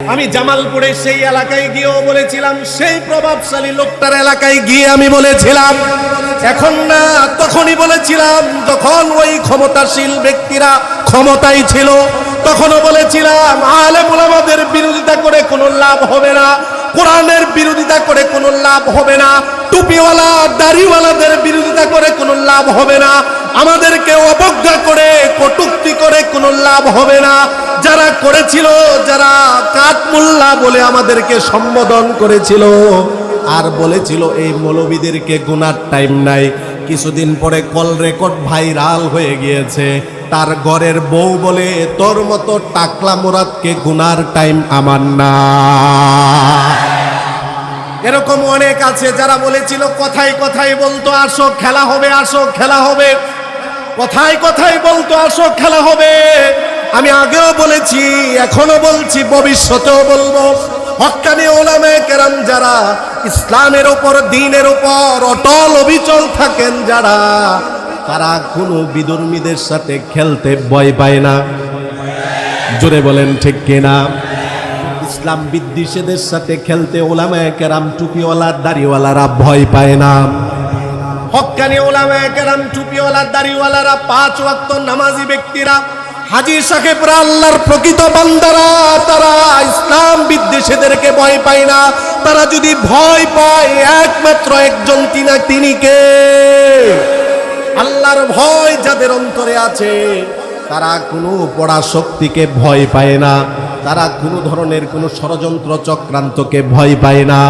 আমি জামালপুরে সেই এলাকায় গিয়েও বলেছিলাম, সেই প্রভাবশালী লোকটার এলাকায় গিয়ে আমি বলেছিলাম। এখন না, তখনই বলেছিলাম, যখন ওই ক্ষমতাশীল ব্যক্তিরা ক্ষমতায় ছিল, তখনও বলেছিলাম আলে আমাদের বিরোধিতা করে কোনো লাভ হবে না, কোরআনের বিরোধিতা করে কোনো লাভ হবে না, টুপিওয়ালা, দাড়িওয়ালাদের বিরোধিতা করে কোনো লাভ হবে না, আমাদেরকে অবজ্ঞা করে কটুক্তি করে কোনো লাভ হবে না। যারা করেছিল, যারা কাঠমুল্লা বলে আমাদেরকে সম্বোধন করেছিল, আর বলেছিল এই মৌলবীদেরকে গুনার টাইম নাই। কিছুদিন পরে কল রেকর্ড ভাইরাল হয়ে গিয়েছে। তার ঘরের বউ বলে, তোর মতো টাকলা মোরাদকে গুনার টাইম আমার না এরকম অনেক আছে যারা বলেছিল কথাই কথাই বলতো, আসো, খেলা হবে, আসো, খেলা হবে। কথাই কথাই বলতো, আসো, খেলা হবে। আমি আগেও বলেছি, এখনও বলছি, ভবিষ্যতেও বলব। হক্কানি ওলামে কেরাম যারা ইসলামের ওপর দিনের ওপর অটল অবিচল থাকেন যারা, তারা কোনো বিদর্মীদের সাথে খেলতে ভয় পায় না। জোরে বলেন ঠিক কিনা? ইসলাম বিদ্বেষীদের সাথে খেলতে ওলামায় কেরাম টুপিওয়ালা, দাড়িওয়ালারা ভয় পায় না। হক্কানি ওলামায় কেরাম টুপিওয়ালা, দাড়িওয়ালারা পাঁচ ওয়াক্ত নামাজি ব্যক্তিরা হাজি সাহেবরা আল্লাহর প্রকৃত বান্দারা, তারা ইসলাম বিদ্বেষীদেরকে ভয় পায় না। তারা যদি ভয় পায়, একমাত্র একজন তিনা তিনি কে? আল্লাহর ভয় যাদের অন্তরে আছে, তারা কোনো পড়া শক্তিকে ভয় পায় না। তারা কোনো ধরনের কোনো ষড়যন্ত্র চক্রান্তকে ভয় পায় না।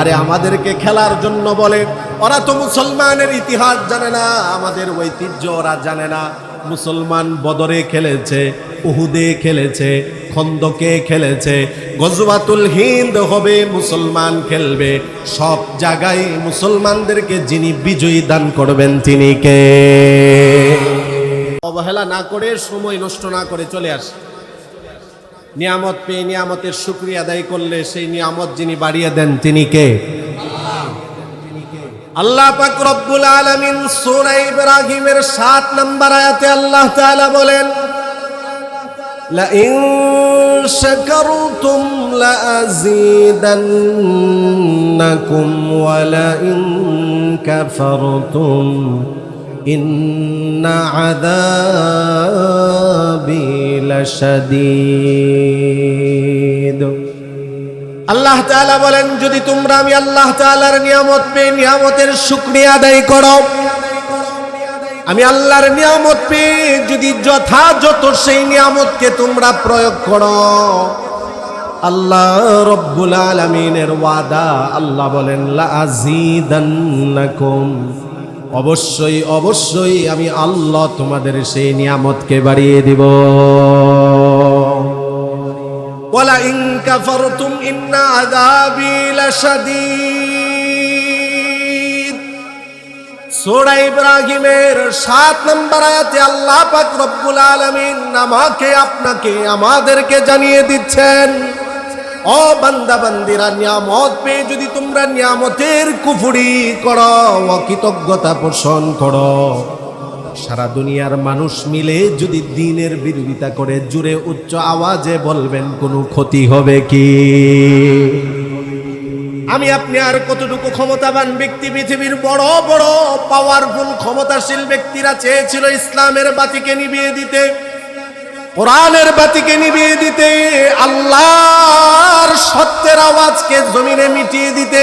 আরে আমাদেরকে খেলার জন্য বলে, ওরা তো মুসলমানের ইতিহাস জানে না, আমাদের ঐতিহ্য ওরা জানে না। মুসলমান বদরে খেলেছে, উহুদে খেলেছে, খন্দকে খেলেছে। গজওয়াতুল হিন্দ হবে, মুসলমান খেলবে। সব জায়গায় মুসলমানদেরকে যিনি বিজয়ী দান করবেন, তিনি কে? অবহেলা না করে, সময় নষ্ট না করে চলে আসে। নিয়ামত পেয়ে নিয়ামতের শুক্রিয়া আদায় করলে সেই নিয়ামত যিনি বাড়িয়ে দেন, তিনি কে? আল্লাহ পাক রব্বুল আলামিন সূরা ইব্রাহিমের 7 নম্বর আয়াতে আল্লাহ তাআলা বলেন লা ইন শাকারতুম লা আযীদান্নাকুম ওয়া লা ইন আল্লাহ তাআলা বলেন, যদি তোমরা আমি আল্লাহ তাআলার নিয়ামত পেয়ে নিয়ামতের শুকরিয়া আদায় করো, আমি আল্লাহর নিয়ামত পেয়ে যদি যথাযথ সেই নিয়ামতকে তোমরা প্রয়োগ করো। আল্লাহ রব্বুল আলামিনের ওয়াদা, আল্লাহ বলেন লা আজিদান্নাকুম অবশ্যই অবশ্যই আমি আল্লাহ তোমাদের সেই নিয়ামতকে বাড়িয়ে দিব। ওয়ালা ইন কাফারতুম ইন্না আযাবি লাশাদীদ। সূরা ইব্রাহিমের 7 নম্বর আয়াতে আল্লাহ পাক রব্বুল আলামিন আমাকে, আপনাকে, আমাদেরকে জানিয়ে দিচ্ছেন, ও বান্দা বান্দিরা নিয়ামত পেয়ে যদি তোমরা নিয়ামতের কুফুরি করো, অকৃতজ্ঞতা পোষণ করো। সারা দুনিয়ার মানুষ মিলে যদি দিনের বিরোধিতা করে, জুড়ে উচ্চ আওয়াজে বলবেন, কোনো ক্ষতি হবে কি? আমি আপনি আর কতটুকু ক্ষমতাবান ব্যক্তি? পৃথিবীর বড় বড় পাওয়ারফুল ক্ষমতাশীল ব্যক্তিরা চেয়েছিল ইসলামের বাতিকে নিভিয়ে দিতে, কোরআনের বাতিকে নিভিয়ে দিতে, আল্লাহর সত্যের আওয়াজকে জমিনে মিটিয়ে দিতে।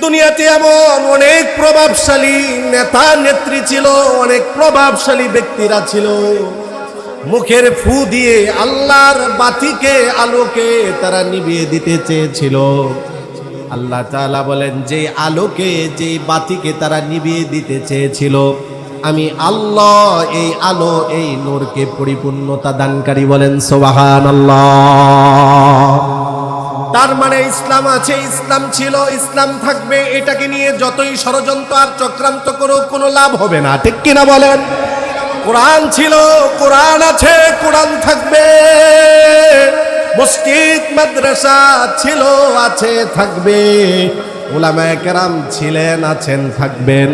দুনিয়াতে এমন অনেক প্রভাবশালী নেতা, নেত্রী ছিল, অনেক প্রভাবশালী ব্যক্তিরা ছিল। মুখের ফু দিয়ে আল্লাহর বাতিকে, আলোকে তারা নিভিয়ে দিতে চেয়েছিল। আল্লাহ তাআলা বলেন যে আলোকে যে বাতিকে তারা নিভিয়ে দিতে চেয়েছিল, আমি আল্লাহ এই আলো, এই নূরকে পরিপূর্ণতা দানকারী বলেন সোবাহান তার মানে ইসলাম আছে, ইসলাম ছিল, ইসলাম থাকবে, এটাকে নিয়ে যতই ষড়যন্ত্র আর চক্রান্ত করো কোনো লাভ হবে না। ঠিক কিনা বলেন? কোরআন ছিল, কোরআন আছে, কোরআন থাকবে। মসজিদ, মাদ্রাসা ছিল, আছে, থাকবে। ওলামায় কেরাম ছিলেন, আছেন, থাকবেন।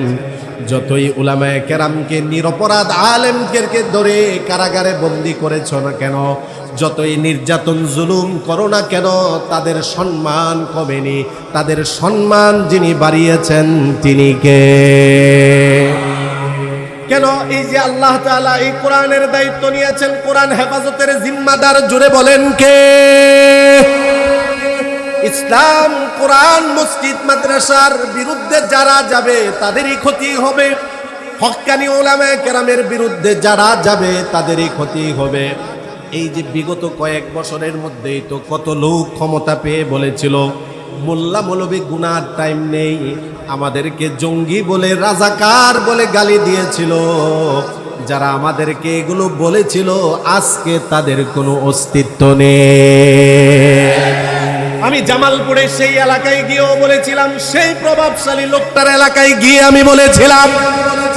যতই উলামায়ে কেরামকে নিরপরাধ আলেমকে ধরে কারাগারে বন্দি করেছ না কেন যতই নির্যাতন, জুলুম করো না কেন, তাদের সম্মান কমেনি। তাদের সম্মান যিনি বাড়িয়েছেন, তিনি কে? কেন এই যে আল্লাহ তাআলা এই কোরআনের দায়িত্ব নিয়েছেন, কোরআন হেফাজতের জিম্মাদার জুড়ে বলেন কে? ইসলাম, কোরআন, মসজিদ, মাদ্রাসার বিরুদ্ধে যারা যাবে, তাদেরই ক্ষতি হবে। হক্কানি ওলামে কেরামের বিরুদ্ধে যারা যাবে, তাদেরই ক্ষতি হবে। এই যে বিগত কয়েক বছরের মধ্যেই তো কত লোক ক্ষমতা পেয়ে বলেছিল, মোল্লা মৌলবী গুনার টাইম নেই, আমাদেরকে জঙ্গি বলে, রাজাকার বলে গালি দিয়েছিল। যারা আমাদেরকে এগুলো বলেছিল, আজকে তাদের কোনো অস্তিত্ব নেই। আমি জামালপুরে সেই এলাকায় গিয়েও বলেছিলাম, সেই প্রভাবশালী লোকটার এলাকায় গিয়ে আমি বলেছিলাম,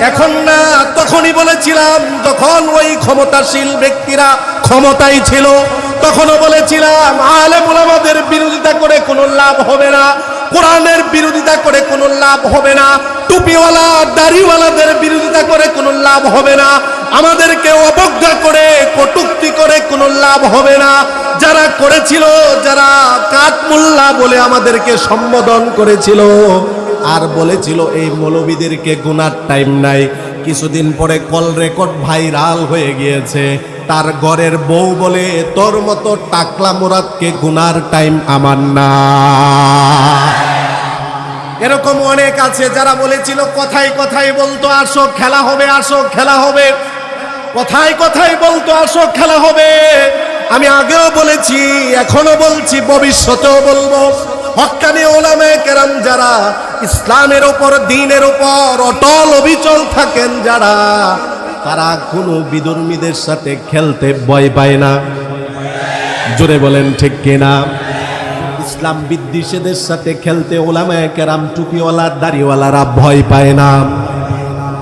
এখন না, তখনই বলেছিলাম, যখন ওই ক্ষমতাশীল ব্যক্তিরা ক্ষমতায় ছিল, তখনও বলেছিলাম, আলেম ওলামাদের বিরোধিতা করে কোনো লাভ হবে না, কোরআনের বিরোধিতা করে কোনো লাভ হবে না, টুপিওয়ালা, দাড়িওয়ালাদের বিরোধিতা করে কোনো লাভ হবে না, আমাদেরকে অবজ্ঞা করে, কটুক্তি করে কোনো লাভ হবে না। যারা করেছিল, যারা কাঠমুল্লা বলে আমাদেরকে সম্বোধন করেছিল, আর বলেছিল, এই মৌলবীদেরকে গুনার টাইম নাই। কিছুদিন পরে কল রেকর্ড ভাইরাল হয়ে গিয়েছে। তার ঘরের বউ বলে, তোর মতো টাকলা মোরাদকে গুনার টাইম আমার না। এরকম অনেক আছে যারা বলেছিল কথাই কথাই বলতো, আসো, খেলা হবে, আসো, খেলা হবে। কথাই কথাই বলতো, আসো, খেলা হবে। আমি আগেও বলেছি এখনও বলছি, ভবিষ্যতেও বলব। হক্কানি ওলামে কেরাম যারা, ইসলামের ওপর, দিনের ওপর অটল অবিচল থাকেন যারা তারা কোনো বিদর্মীদের সাথে খেলতে ভয় পায় না। জোরে বলেন, ঠিক কিনা? ইসলাম বিদ্বেষীদের সাথে খেলতে ওলামায় কেরাম, টুপিওয়ালা, দাড়িওয়ালারা ভয় পায় না।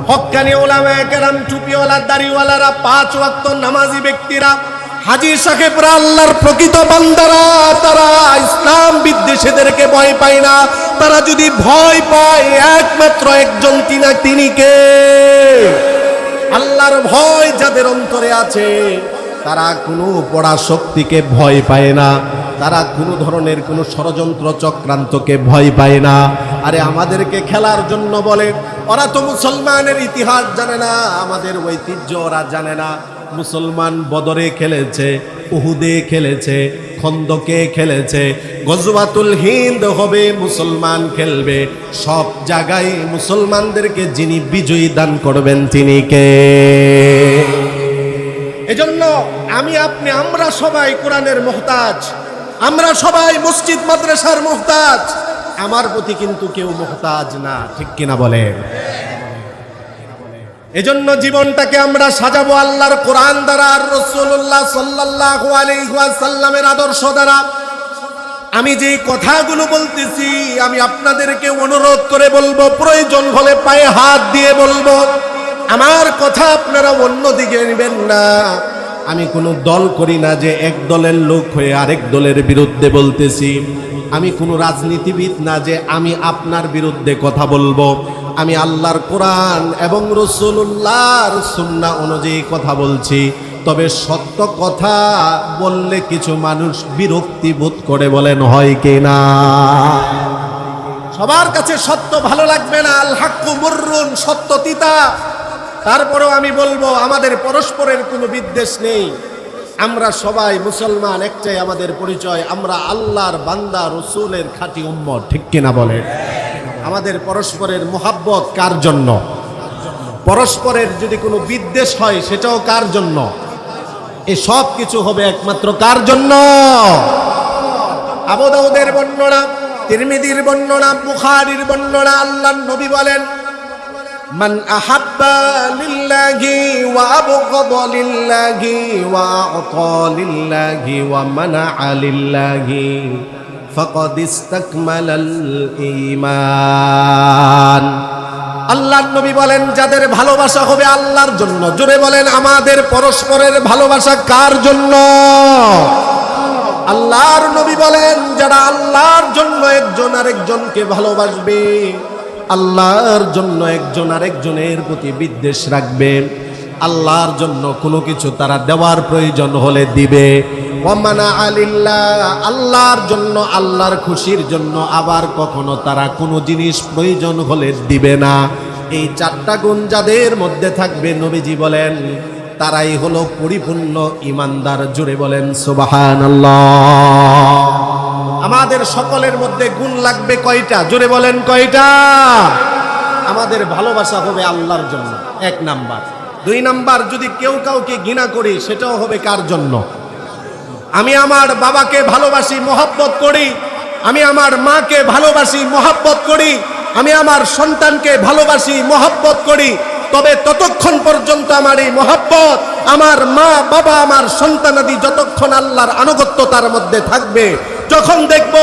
হক্কানি ওলামায় কেরাম, টুপিওয়ালা, দাড়িওয়ালারা পাঁচ ওয়াক্ত নামাজি ব্যক্তিরা হাজি সাহেবরা আল্লাহর প্রকৃত বান্দারা, তারা ইসলাম বিদ্বেষীদেরকে ভয় পায় না। তারা যদি ভয় পায়, একমাত্র একজন তিনি কে? আল্লাহর ভয় যাদের অন্তরে আছে তারা কোনো পড়া শক্তিকে ভয় পায় না। তারা কোনো ধরনের কোনো ষড়যন্ত্র চক্রান্তকে ভয় পায় না। আরে আমাদেরকে খেলার জন্য বলে, ওরা তো মুসলমানের ইতিহাস জানে না, আমাদের ঐতিহ্য ওরা জানে না। মুসলমান বদরে খেলেছে, উহুদে খেলেছে, খন্দকে খেলেছে। গজওয়াতুল হিন্দ হবে, মুসলমান খেলবে। সব জায়গায় মুসলমানদেরকে যিনি বিজয়ী দান করবেন তিনি কে? এজন্য আমি আপনি, আমরা সবাই কোরআনের মোহতাজ। আমরা সবাই মসজিদ, মাদ্রাসার মোহতাজ। আমার প্রতি কিন্তু কেউ মোহতাজ না, ঠিক কিনা বলেন এজন্য জীবনটাকে আমরা সাজাবো আল্লাহর কোরআন দ্বারা আর রসুল্লাহ সাল্লাহ আলাইসাল্লামের আদর্শ দ্বারা। আমি যে কথাগুলো বলতেছি, আমি আপনাদেরকে অনুরোধ করে বলব, প্রয়োজন হলে পায়ে হাত দিয়ে বলব। আমার কথা আপনারা অন্যদিকে নেবেন না। আমি কোনো দল করি না যে এক দলের লোক হয়ে আরেক দলের বিরুদ্ধে বলতেছি। আমি কোনো রাজনীতিবিদ না যে আমি আপনার বিরুদ্ধে কথা বলব। আমি আল্লাহর কোরআন এবং রসুল্লাহর সুন্না অনুযায়ী কথা বলছি। তবে সত্য কথা বললে কিছু মানুষ বিরক্তি বোধ করে বলেন, হয় কি না? সবার কাছে সত্য ভালো লাগবে না। আল হাক্কু সত্য তিতা। তারপরেও আমি বলব, আমাদের পরস্পরের কোনো বিদ্বেষ নেই। আমরা সবাই মুসলমান, একটাই আমাদের পরিচয়। আমরা আল্লাহর বান্দা, রসুলের খাঁটি উম্মত। ঠিক কিনা বলে? আমাদের পরস্পরের মোহাব্বত কার জন্য? পরস্পরের যদি কোনো বিদ্বেষ হয়, সেটাও কার জন্য? এই সব কিছু হবে একমাত্র কার জন্য? আবদাউদের বর্ণনা, তিরমিদির বর্ণনা, বুখারির বর্ণনা আল্লাহ নবী বলেন من أحب لله وأبغض لله وأعطى لله ومنع لله فقد استكمل الإيمان আল্লাহর নবী বলেন যাদের ভালোবাসা হবে আল্লাহর জন্য জোরে বলেন আমাদের পরস্পরের ভালোবাসা কার জন্য আল্লাহর নবী বলেন যারা আল্লাহর জন্য একজন আরেকজনকে ভালোবাসবে আল্লাহর জন্য একজন আরেকজনের প্রতি বিদ্বেষ রাখবে। আল্লাহর জন্য কোনো কিছু তারা দেওয়ার প্রয়োজন হলে দিবে। আল্লাহর জন্য, আল্লাহর খুশির জন্য আবার কখনো তারা কোনো জিনিস প্রয়োজন হলে দিবে না। এই চারটা গুণ যাদের মধ্যে থাকবে নবীজি বলেন, তারাই হলো পরিপূর্ণ ইমানদার। জুড়ে বলেন সুবাহান আমাদের সকলের মধ্যে গুণ লাগবে কয়টা? জোরে বলেন কয়টা? আমাদের ভালোবাসা হবে আল্লাহর জন্য, এক নাম্বার। দুই নাম্বার, যদি কেউ কাউকে ঘৃণা করি, সেটাও হবে কার জন্য? আমি আমার বাবাকে ভালোবাসি, মহব্বত করি। আমি আমার মাকে ভালোবাসি, মহব্বত করি। আমি আমার সন্তানকে ভালোবাসি, মহব্বত করি। তবে ততক্ষণ পর্যন্ত আমার এই মহব্বত, আমার মা, বাবা, আমার সন্তানাদি যতক্ষণ আল্লাহর আনুগত্য তার মধ্যে থাকবে যখন দেখব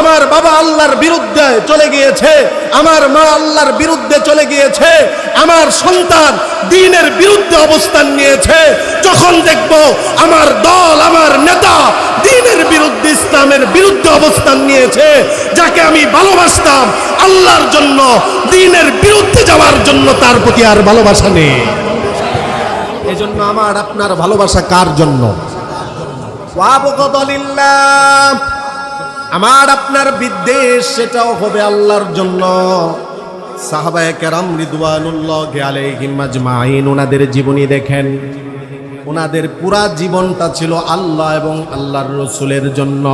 আমার বাবা আল্লাহর বিরুদ্ধে চলে গিয়েছে, আমার মা আল্লাহর বিরুদ্ধে চলে গিয়েছে, আমার সন্তান দিনের বিরুদ্ধে অবস্থান নিয়েছে, যখন দেখব আমার দল, আমার নেতা দিনের বিরুদ্ধে, ইসলামের বিরুদ্ধে অবস্থান নিয়েছে, যাকে আমি ভালোবাসতাম, আল্লাহর জন্য, দিনের বিরুদ্ধে যাওয়ার জন্য তার প্রতি আর ভালোবাসা নেই। এজন্য আমার আপনার ভালোবাসা কার জন্য? ওয়াবগদলিল্লাহ। আমার আপনার বিদ্বেষ, সেটাও হবে আল্লাহর জন্য। সাহাবায়ে কেরাম রিদওয়ানুল্লাহ আলাইহিম আজমাইন, ওনাদের জীবনী দেখেন। ওনাদের পুরা জীবনটা ছিল আল্লাহ এবং আল্লাহর রসুলের জন্য।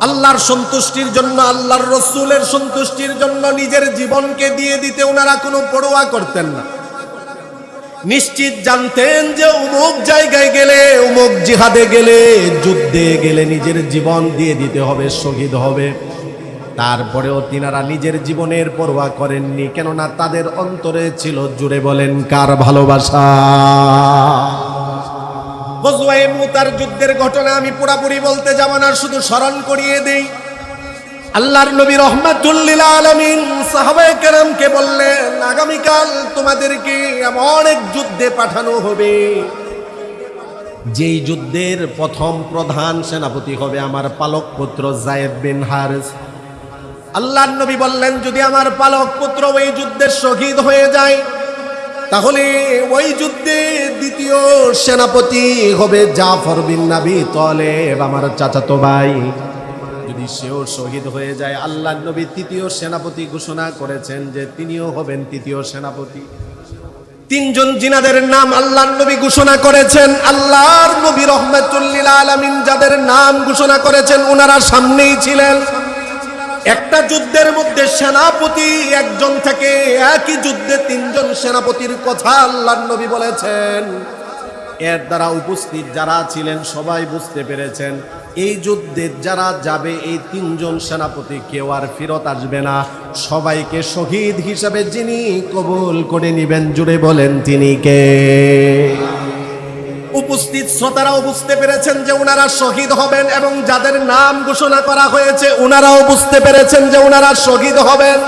আল্লাহর সন্তুষ্টির জন্য, আল্লাহর রসুলের সন্তুষ্টির জন্য নিজের জীবনকে দিয়ে দিতে ওনারা কোনো পড়ুয়া করতেন না। নিশ্চিত জানতেন যে উমুক উমুক জিহাদে গেলে, যুদ্ধে গেলে নিজের জীবন দিয়ে দিতে হবে, শহীদ হবে। তারপরেও তিনারা নিজের জীবনের পরোয়া করেননি, কেননা তাদের অন্তরে ছিল জুড়ে বলেন, কার ভালোবাসা? গজওয়ায়ে মুতার যুদ্ধের ঘটনা আমি পুরাপুরি বলতে যাব না, শুধু স্মরণ করিয়ে দেই। আল্লাহর নবী রহমাতুল্লিল আলমিন সাহাবায়ে কেরামকে বললেন, আগামীকাল তোমাদেরকে এমন এক যুদ্ধে পাঠানো হবে যেই যুদ্ধের প্রথম প্রধান সেনাপতি হবে আমার পালক পুত্র জায়েদ বিন হারিস। আল্লাহর নবী বললেন, যদি আমার পালক পুত্র ওই যুদ্ধের শহীদ হয়ে যায়, তাহলে ওই যুদ্ধে দ্বিতীয় সেনাপতি হবে জাফর বিন নাবি তলেব, আমার চাচাতো ভাই। যদি সেও শহীদ হয়ে যায় আল্লাহ নবী তৃতীয় সেনাপতি ঘোষণা করেছেন যে তিনিও হবেন তৃতীয় সেনাপতি। তিনজন জিনাদের নাম আল্লাহর নবী ঘোষণা করেছেন। আল্লাহর নবী রহমাতুল্লিল আলামিন যাদের নাম ঘোষণা করেছেন ওনারা সামনেই ছিলেন। একটা যুদ্ধের মধ্যে সেনাপতি একজন থেকে একই যুদ্ধে তিনজন সেনাপতির কথা আল্লাহর নবী বলেছেন। এর দ্বারা উপস্থিত যারা ছিলেন সবাই বুঝতে পেরেছেন। এই যুদ্ধে যারা যাবে, এই তিনজন সেনাপতি কেউ আর ফেরত আসবে না। সবাইকে শহীদ হিসাবে যিনি কবুল করে নিবেন, জুড়ে বলেন তিনি কে? উপস্থিত শ্রোতারাও বুঝতে পেরেছেন যে ওনারা শহীদ হবেন এবং যাদের নাম ঘোষণা করা হয়েছে ওনারাও বুঝতে পেরেছেন যে ওনারা শহীদ হবেন।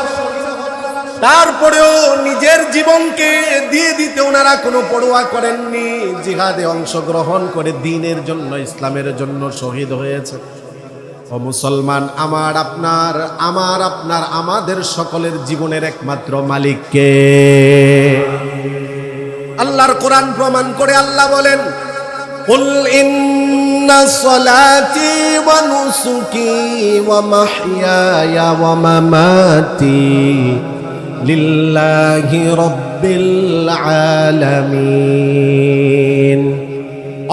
তারপরেও নিজের জীবনকে দিয়ে দিতে ওনারা কোনো পড়ুয়া করেননি জিহাদে অংশগ্রহণ করে দিনের জন্য ইসলামের জন্য শহীদ হয়েছে ও মুসলমান আমার আপনার আমার আপনার আমাদের সকলের জীবনের একমাত্র মালিককে আল্লাহর কোরআন প্রমাণ করে আল্লাহ বলেন قل إن صلاتي ونسكي ومحياي ومماتي لله رب العالمين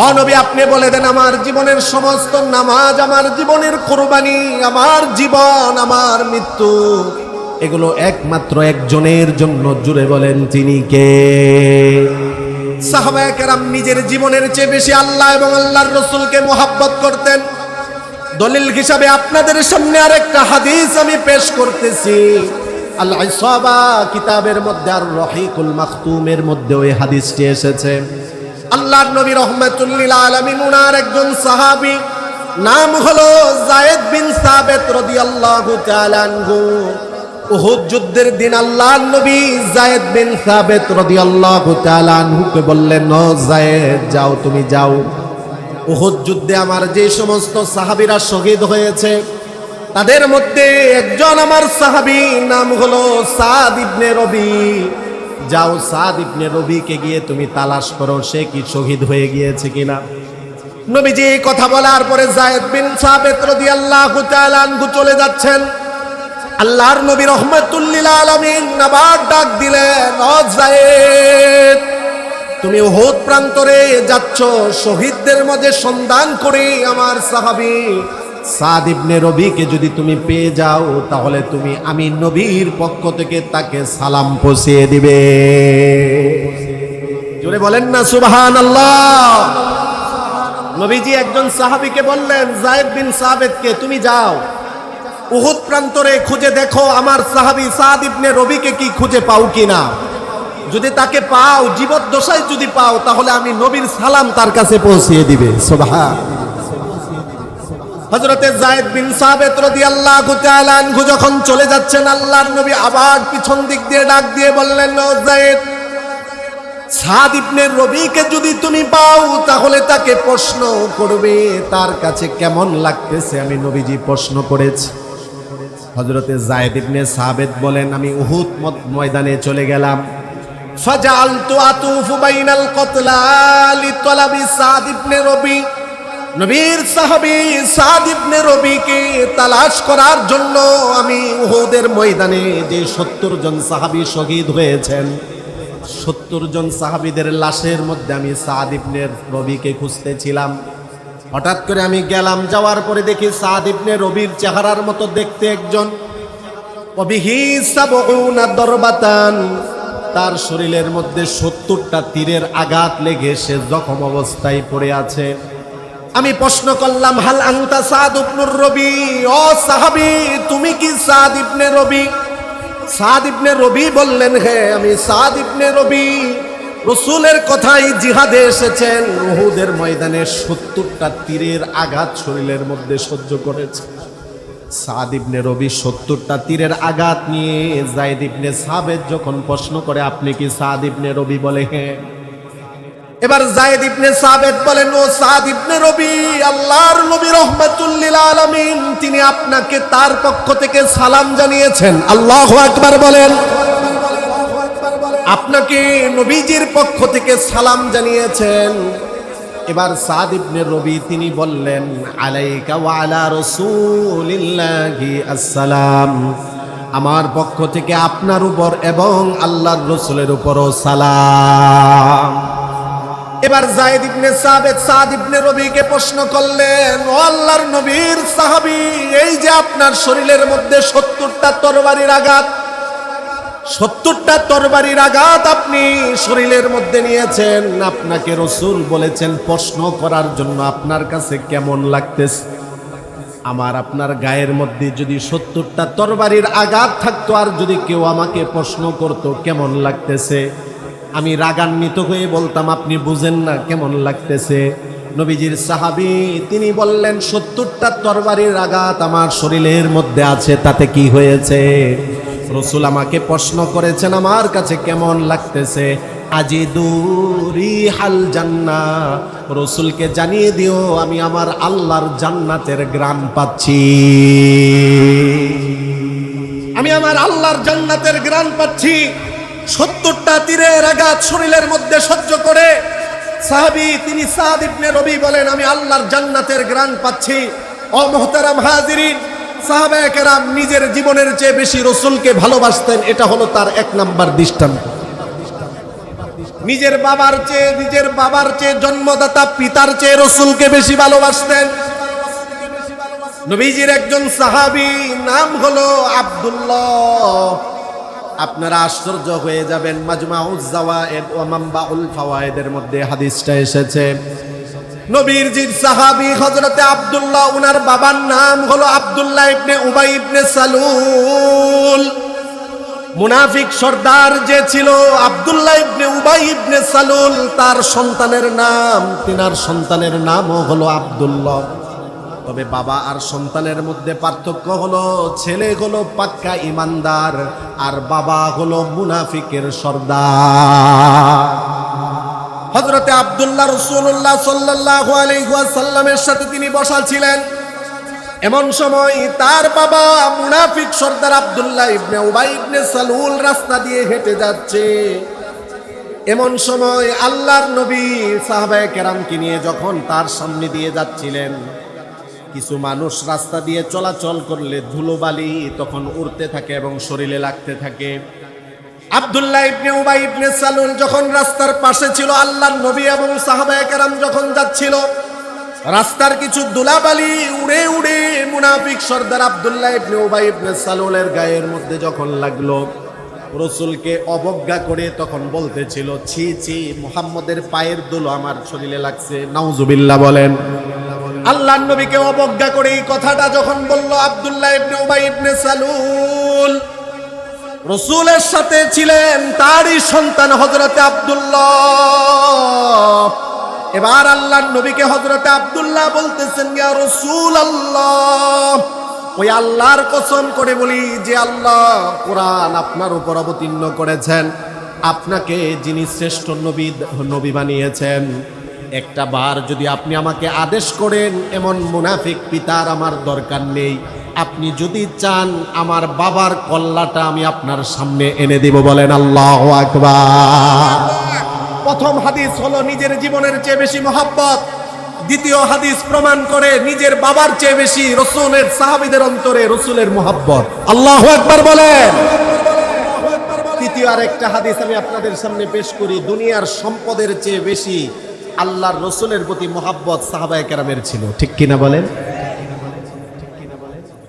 অনবী আপনি বলে দেন, আমার জীবনের সমস্ত নামাজ, আমার জীবনের কোরবানি, আমার জীবন, আমার মৃত্যু, এগুলো একমাত্র একজনের জন্য। জুড়ে বলেন, তিনি কে? সাহাবায়াম নিজের জীবনের চেয়ে বেশি আল্লাহ এবং আল্লাহর রসুলকে মোহাব্বত করতেন। দলিল হিসাবে আপনাদের সামনে আরেকটা হাদিস আমি পেশ করতেছি। আল ইসাবা কিতাবের মধ্যে আর রহিকুল মাখতুমের মধ্যে ওই হাদিসটি এসেছে। আল্লাহর নবী রহমাতুল্লিল আলামিন উনার একজন সাহাবী, নাম হলো জায়েদ বিন সাবেত রাদিয়াল্লাহু তাআলা আনহু। উহুদ যুদ্ধের দিন আল্লাহর নবী জায়েদ বিন সাবেত রাদিয়াল্লাহু তাআলা আনহুকে বললেন, ও জায়েদ, যাও, তুমি যাও। উহুদ যুদ্ধে আমার যে সমস্ত সাহাবীরা শহীদ হয়েছে তাদের মধ্যে একজন আমার সাহাবী, নাম হলো সাদ ইবনে রবি। যাও সাদ ইবনে রবিকে গিয়ে তুমি তালাশ করো, সে কি শহীদ হয়ে গিয়েছে কিনা? নবীজি কথা বলার পরে জায়েদ বিন সাবেত রাদিয়াল্লাহু তাআলা আনহু চলে যাচ্ছেন। আল্লাহর নবী রহমাতুল্লিল আলামিন আবার ডাক দিলেন জায়েদ, তুমি ওহুদ প্রান্তরে যাচ্ছ, শহীদদের মধ্যে সন্ধান করে আমার সাহাবী। সাদ ইবনে রবিকে যদি তুমি পেয়ে যাও, তাহলে তুমি আমি নবীর পক্ষ থেকে তাকে সালাম পৌঁছিয়ে দিবে। জোরে বলেন না সুবহান আল্লাহ নবীজি একজন সাহাবীকে বললেন, জায়েদ বিন সাবেদকে তুমি যাও। উহুদ প্রান্তরে খুঁজে দেখো, আমার সাহাবী সাদ ইবনে রবিকে কি খুঁজে পাও কিনা। যদি তাকে পাও, জীবদ্দশায় যদি পাও, তাহলে আমি নবীর সালাম তার কাছে পৌঁছিয়ে দিবে। সুবহান। হযরতে জায়েদ বিন সাবেত রাদিয়াল্লাহু তাআলা আনহু যখন চলে যাচ্ছেন, আল্লাহর নবী আবার পিছন দিক দিয়ে ডাক দিয়ে বললেন, ও জায়েদ সাদ ইবনে রবিকে যদি তুমি পাও, তাহলে তাকে প্রশ্ন করবে, তার কাছে কেমন লাগতেছে? আমি নবীজি প্রশ্ন করেছি। হজরতে জায়েদ ইবনে সাবেদ বলেন, আমি উহুদ ময়দানে চলে গেলাম। ফাজালতু আতুফু বাইনাল কতলা লিতলাবি সাদ ইবনে রবি নবীর সাহাবী সাদ ইবনে রবিকে তালাশ করার জন্য আমি উহুদের ময়দানে যে সত্তর জন সাহাবী শহীদ হয়েছেন, সত্তর জন সাহাবীদের লাশের মধ্যে আমি সাদ ইবনে রবিকে খুঁজতেছিলাম। হঠাৎ করে আমি গেলাম, যাওয়ার পরে দেখি সাদ ইবনে রবির চেহারার মতো দেখতে একজন। দরবাতান, তার শরীরের মধ্যে সত্তরটা তীরের আঘাত লেগে সে জখম অবস্থায় পড়ে আছে। আমি প্রশ্ন করলাম, হাল আংতা সাদ ইবনুর রবি? ও সাহাবি, তুমি কি সাদ ইবনে রবি? সাদ ইবনে রবি বললেন হ্যাঁ আমি সাদ ইবনে রবি। রসুলের কথাই জিহাদে এসেছেন। উহুদের ময়দানে সত্তরটা তীরের আঘাত শরীরের মধ্যে সহ্য করেছে। সাদ ইবনে রবি সত্তরটা তীরের আঘাত নিয়ে জায়দ ইবনে সাবেদ যখন প্রশ্ন করে, আপনি কি সাদ ইবনে রবি? বলে হ্যাঁ। এবার জায়েদ ইবনে সাবেদ বলেন, ও সাদ ইবনে রবি, আল্লাহর নবী রহমাতুল্লিল আলামিন, তিনি আপনাকে তার পক্ষ থেকে সালাম জানিয়েছেন। আল্লাহু আকবার বলেন। আপনাকে নবীজির পক্ষ থেকে সালাম জানিয়েছেন। এবার সাদ ইবনে রবি, তিনি বললেন, আলাইকা ওয়া আলা রাসূলিল্লাহি আসসালাম, আমার পক্ষ থেকে আপনার উপর এবং আল্লাহর রসুলের উপরও সালাম। এবার জায়েদ ইবনে সাবেদ সাদ ইবনে রবিকে প্রশ্ন করলেন, ও আল্লাহর নবীর সাহাবী, এই যে আপনার শরীরের মধ্যে সত্তরটা তরবারির আঘাত, সত্তরটা তরবারির আঘাত আপনি শরীরের মধ্যে নিয়েছেন, আপনাকে রসুল বলেছেন প্রশ্ন করার জন্য আপনার কাছে কেমন লাগতেছে? আমার আপনার গায়ের মধ্যে যদি সত্তরটা তরবারির আঘাত থাকতো আর যদি কেউ আমাকে প্রশ্ন করত, কেমন লাগতেছে? আমি রাগান্বিত হয়ে বলতাম, আপনি বুঝেন না কেমন লাগতেছে? নবীজির সাহাবি, তিনি বললেন, সত্তরটা তরবারির আঘাত আমার শরীরের মধ্যে আছে, তাতে কি হয়েছে? রসুল আমাকে প্রশ্ন করেছেন, আমার কাছে কেমন লাগতেছে? আজি দূরি হাল জান্না রসুলকে জানিয়ে দিও, আমি আমার আল্লাহর জান্নাতের গ্রাম পাচ্ছি। আমি আমার আল্লাহর জান্নাতের গ্রাম পাচ্ছি। সত্তরটা তীরের আঘাত শরীরের মধ্যে সহ্য করে। সাহাবি তিনি সাদ ইবনে রবি বলেন, আমি আল্লাহর জান্নাতের গ্রাম পাচ্ছি। ও মোহতারাম হাজিরিন সাহাবায়ে কেরাম নিজের জীবনের চেয়ে বেশি রসুলকে ভালোবাসতেন, এটা হলো তার এক নাম্বার দৃষ্টান্ত। নিজের বাবার চেয়ে, নিজের বাবার চেয়ে জন্মদাতা পিতার চেয়ে রসুলকে বেশি ভালোবাসতেন। নবীজির একজন সাহাবী নাম হলো আব্দুল্লাহ। আপনারা আশ্চর্য হয়ে যাবেন। মাজমাউজ জাওয়ায়েদ ওয়া মামবাউল ফাওয়ায়েদের মধ্যে হাদিসটা এসেছে। সাহাবী উনার বাবার নাম সালুল। মুনাফিক সর্দার যে ছিল ইবনে তার সন্তানের নাম, তিনার সন্তানের নামও হলো আব্দুল্লাহ। তবে বাবা আর সন্তানের মধ্যে পার্থক্য হলো, ছেলে হলো পাক্কা ইমানদার আর বাবা হলো মুনাফিকের সর্দার। হজরতে আব্দুল্লাহ রসুল্লাহ সাল্লাহ আলাইসাল্লামের সাথে তিনি বসা ছিলেন। এমন সময় তার বাবা মুনাফিক সর্দার আব্দুল্লাহ ইবনে উবাই ইবনে সালুল রাস্তা দিয়ে হেঁটে যাচ্ছে। এমন সময় আল্লাহর নবী সাহাবায়ে কেরামকে নিয়ে যখন তার সামনে দিয়ে যাচ্ছিলেন কিছু মানুষ রাস্তা দিয়ে চলাচল করলে ধুলোবালি তখন উড়তে থাকে এবং শরীরে লাগতে থাকে। আব্দুল্লাহ ইবনে উবাই ইবনে সালুল যখন রাস্তার পাশে ছিল, আল্লাহর নবী এবং সাহাবায়ে কেরাম যখন যাচ্ছিল, রাস্তার কিছু দুলাবালি উড়ে উড়ে মুনাফিক সর্দার আব্দুল্লাহ ইবনে উবাই ইবনে সালুলের গায়ের মধ্যে যখন লাগল, রসুলকে অবজ্ঞা করে তখন বলতেছিল, ছি ছি, মুহাম্মদের পায়ের দুলো আমার শরীরে লাগছে, নাউজুবিল্লাহ বলেন। আল্লাহর নবীকে অবজ্ঞা করে এই কথাটা যখন বলল আব্দুল্লাহ ইবনে উবাই ইবনে সালুল, রসুলের সাথে ছিলেন তারই সন্তান হজরতে আব্দুল্লাহ। এবার আল্লাহ নবীকে হজরতে আব্দুল্লাহ বলতেছেন, ইয়া রসুল আল্লাহ ওই আল্লাহর কসম করে বলি যে আল্লাহ কোরআন আপনার উপর অবতীর্ণ করেছেন। আপনাকে যিনি শ্রেষ্ঠ নবী নবী বানিয়েছেন। একটা বার যদি আপনি আমাকে আদেশ করেন, এমন মুনাফিক পিতার আমার দরকার নেই। আপনি যদি চান, আমার বাবার কল্লাটা আমি আপনার সামনে এনে দিব বলেন, আল্লাহ আকবার। প্রথম হাদিস হলো নিজের জীবনের চেয়ে বেশি মহাব্বত। দ্বিতীয় হাদিস প্রমাণ করে নিজের বাবার চেয়ে বেশি রসুলের, সাহাবিদের অন্তরে রসুলের মোহাব্বত। আল্লাহ একবার বলেন। তৃতীয় আর একটা হাদিস আমি আপনাদের সামনে পেশ করি, দুনিয়ার সম্পদের চেয়ে বেশি। আল্লাহর রসুলের প্রতি মোহাব্বত সাহাবায় কেরামের ছিল। ঠিক কিনা বলেন?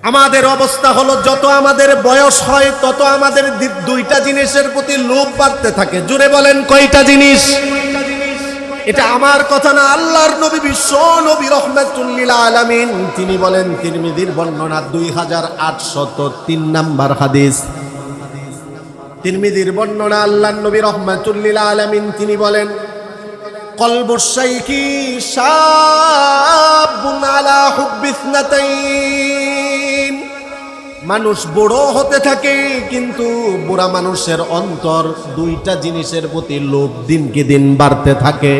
আমাদের অবস্থা হলো, যত আমাদের বয়স হয়, তত আমাদের দুইটা জিনিসের প্রতি লোভ বাড়তে থাকে। জুড়ে বলেন, কয়টা জিনিস? এটা আমার কথা না, আল্লাহর নবী, বিশ্ব নবী, রহমাতুল্লিল আলামিন। তিনি বলেন, তিরমিজির বর্ণনা দুই হাজার আটশত তিন নাম্বার হাদিস। তিরমিজির বর্ণনা আল্লাহর নবী, রহমাতুল্লিল আলামিন, তিনি বলেন কলব শাইখি শাবুন আলা হুব্বি ইসনাতাইন। মানুষ বড় হতে থাকে, কিন্তু বুড়া মানুষের অন্তর দুইটা জিনিসের প্রতি লোভ দিনকে দিন বাড়তে থাকে।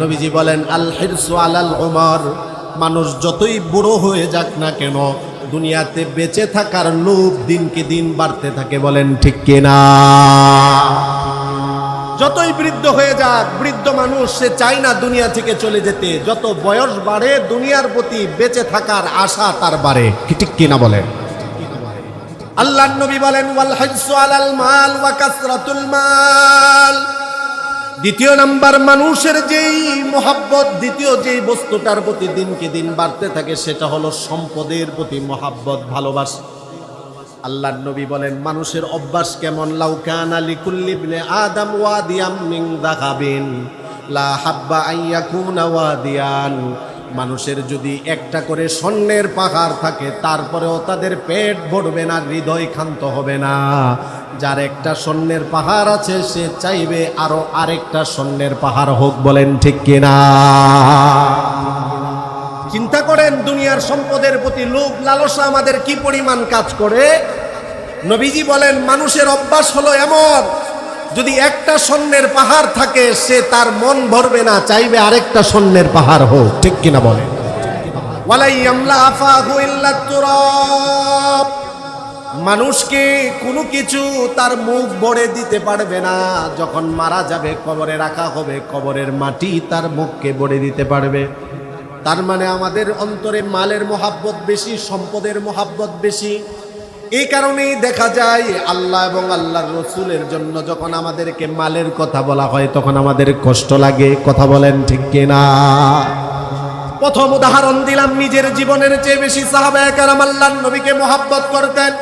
নবীজি বলেন, আল হিরসু আলাল ওমর মানুষ যতই বুড়ো হয়ে যাক না কেন, দুনিয়াতে বেঁচে থাকার লোভ দিনকে দিন বাড়তে থাকে বলেন ঠিক কিনা? যতই বৃদ্ধ হয়ে যাক, বৃদ্ধ মানুষ, সে চায় না দুনিয়া থেকে চলে যেতে। যত বয়স বাড়ে, দুনিয়ার প্রতি বেঁচে থাকার আশা তার বাড়ে। ঠিক কিনা বলেন? আল্লাহ নবী বলেন মাল কাসরাতুল মাল। দ্বিতীয় নাম্বার, মানুষের যেই মোহাব্বত, দ্বিতীয় যেই বস্তুটার প্রতি দিনকে দিন বাড়তে থাকে, সেটা হলো সম্পদের প্রতি মোহাব্বত, ভালোবাসা। আল্লাহ নবী বলেন, মানুষের অভ্যাস কেমন? লাউকান আলী কুল্লিবনে আদম ওয়াদিয়াম মিং দাহাবিন। লা হাব্বা আইয়া আইয়াকুনা ওয়াদিয়ান। মানুষের যদি একটা করে স্বর্ণের পাহাড় থাকে, তারপরেও তাদের পেট ভরবে না, হৃদয় ক্ষান্ত হবে না। যার একটা স্বর্ণের পাহাড় আছে, সে চাইবে আরও আরেকটা স্বর্ণের পাহাড় হোক বলেন ঠিক কিনা? চিন্তা করেন, দুনিয়ার সম্পদের প্রতি লোভ, লালসা আমাদের কি পরিমাণ কাজ করে? নবীজি বলেন, মানুষের অভ্যাস হলো এমন, যদি একটা স্বর্ণের পাহাড় থাকে, সে তার মন ভরবে না, চাইবে আরেকটা স্বর্ণের পাহাড় হোক। ঠিক কিনা বলে মানুষকে কোনো কিছু তার মুখ ভরে দিতে পারবে না, যখন মারা যাবে, কবরে রাখা হবে, কবরের মাটি তার মুখকে ভরে দিতে পারবে। তার মানে আমাদের অন্তরে মালের মোহাব্বত বেশি, সম্পদের মোহাব্বত বেশি। এই কারণেই দেখা যায়, আল্লাহ এবং আল্লাহর রসুলের জন্য যখন আমাদেরকে মালের কথা বলা হয়, তখন আমাদের কষ্ট লাগে। কথা বলেন ঠিক কিনা? প্রথম উদাহরণ দিলাম, নিজের জীবনের চেয়ে বেশি সাহাবায়ে কারাম আল্লাহর নবীকে মোহাব্বত করতেন।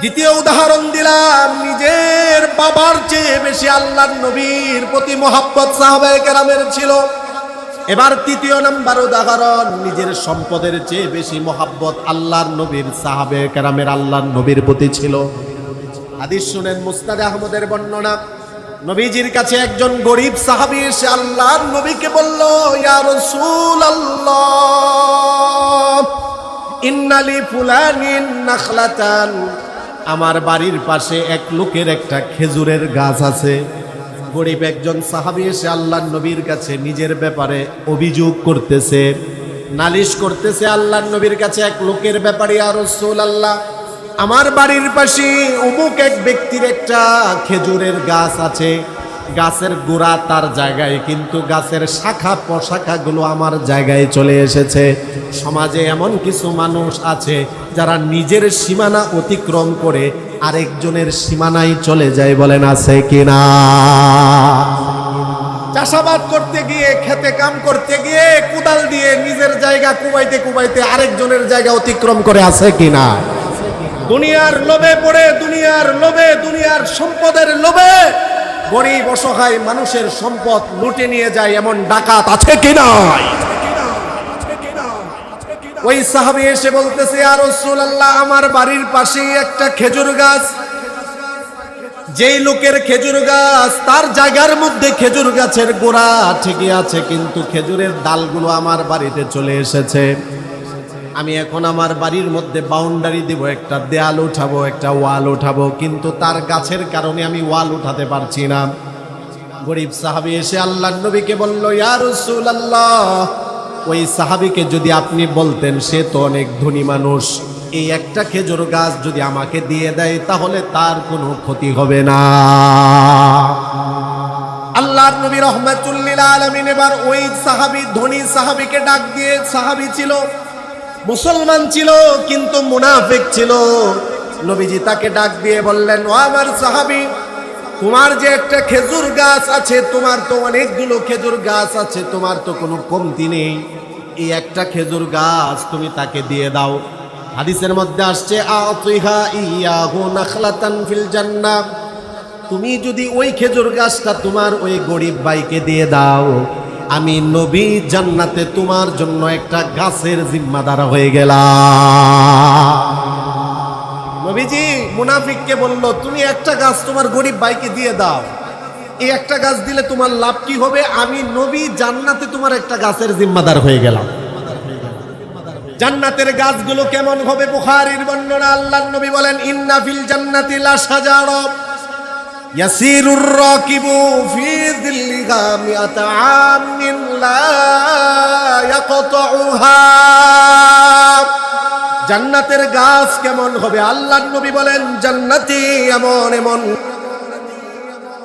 দ্বিতীয় উদাহরণ দিলাম, নিজের বাবার চেয়ে বেশি আল্লাহ নবীর প্রতি মোহাব্বত সাহাবায়ে কেরামের ছিল। এবার তৃতীয় নাম্বার উদাহরণ, নিজের সম্পদের চেয়ে বেশি মোহাব্বত আল্লাহর নবীর, সাহাবে কেরামের আল্লাহর নবীর প্রতি ছিল। হাদিস শুনেন মুস্তাদ আহমদের বর্ণনা, নবীজির কাছে একজন গরিব সাহাবী এসে আল্লাহর নবীকে বলল, ইয়া রাসূলুল্লাহ, ইন্নালি ফুলানিন নাখলাতান, আমার বাড়ির পাশে এক লোকের একটা খেজুরের গাছ আছে। গরিব একজন সাহাবী এসে আল্লাহ নবীর কাছে নিজের ব্যাপারে অভিযোগ করতেছে, নালিশ করতেছে আল্লাহ নবীর কাছে এক লোকের ব্যাপারে আর রসুল আল্লাহ আমার বাড়ির পাশে অমুক এক ব্যক্তির একটা খেজুরের গাছ আছে, গাছের গোড়া তার জায়গায়, কিন্তু গাছের শাখা প্রশাখাগুলো আমার জায়গায় চলে এসেছে। সমাজে এমন কিছু মানুষ আছে যারা নিজের সীমানা অতিক্রম করে আরেকজনের সীমানায় চলে যায় বলেন, আছে কিনা? চাষাবাদ করতে গিয়ে, খেতে কাম করতে গিয়ে, কুদাল দিয়ে নিজের জায়গা কুবাইতে কুবাইতে আরেকজনের জায়গা অতিক্রম করে, আছে কিনা? দুনিয়ার লোভে পড়ে, দুনিয়ার লোভে, দুনিয়ার সম্পদের লোভে গরিব অসহায় মানুষের সম্পদ লুটে নিয়ে যায় এমন ডাকাত আছে কিনা? ওই সাহাবি এসে বলতেছে আর রসুল আল্লাহ আমার বাড়ির পাশেই একটা খেজুর গাছ। যেই লোকের খেজুর গাছ, তার জায়গার মধ্যে খেজুর গাছের গোড়া ঠিকই আছে, কিন্তু খেজুরের ডালগুলো আমার বাড়িতে চলে এসেছে। আমি এখন আমার বাড়ির মধ্যে বাউন্ডারি দিব, একটা দেয়াল উঠাবো, একটা ওয়াল উঠাবো, কিন্তু তার গাছের কারণে আমি ওয়াল উঠাতে পারছি না। গরিব সাহাবি এসে আল্লাহ নবীকে বলল ইয়ার আল্লাহ ওই সাহাবিকে যদি আপনি বলতেন, সে তো অনেক ধনী মানুষ। এই একটা খেজুর গাছ যদি আমাকে দিয়ে দেয়, তাহলে তার কোনো ক্ষতি হবে না। আল্লাহর নবী রহমাতুল্লিল আলমিন এবার ওই সাহাবি, ধনী সাহাবিকে ডাক দিয়ে, সাহাবি ছিল, মুসলমান ছিল, কিন্তু মুনাফিক ছিল। নবীজি তাকে ডাক দিয়ে বললেন, ও আমার সাহাবি তোমার যে একটা খেজুর গাছ আছে, তোমার তো অনেকগুলো খেজুর গাছ আছে, তোমার তো কোনো কমতি নেই। এই একটা খেজুর গাছ তুমি তাকে দিয়ে দাও। হাদিসের মধ্যে আসছে তুমি যদি ওই খেজুর গাছটা তোমার ওই গরিব ভাইকে দিয়ে দাও, আমি নবী জান্নাতে তোমার জন্য একটা গাছের জিম্মাদার হয়ে গেলাম। নবীজি মুনাফিককে বলল, তুমি একটা গাছ তোমার গরিব ভাইকে দিয়ে দাও। এই একটা গাছ দিলে তোমার লাভ কি হবে? আমি নবী, জান্নাতে তোমার একটা গাছের জিম্মাদার হয়ে গেলাম। জান্নাতের গাছগুলো কেমন হবে বুখারীর বর্ণনা আল্লাহর নবী বলেন, ইন্না ফিল জান্নাতি লা শাজারা ইয়াসিরুর الراكب في ظلها مئة عام لا يقطعها জান্নাতের গাছ কেমন হবে? আল্লাহ নবী বলেন জান্নাতি এমন এমন।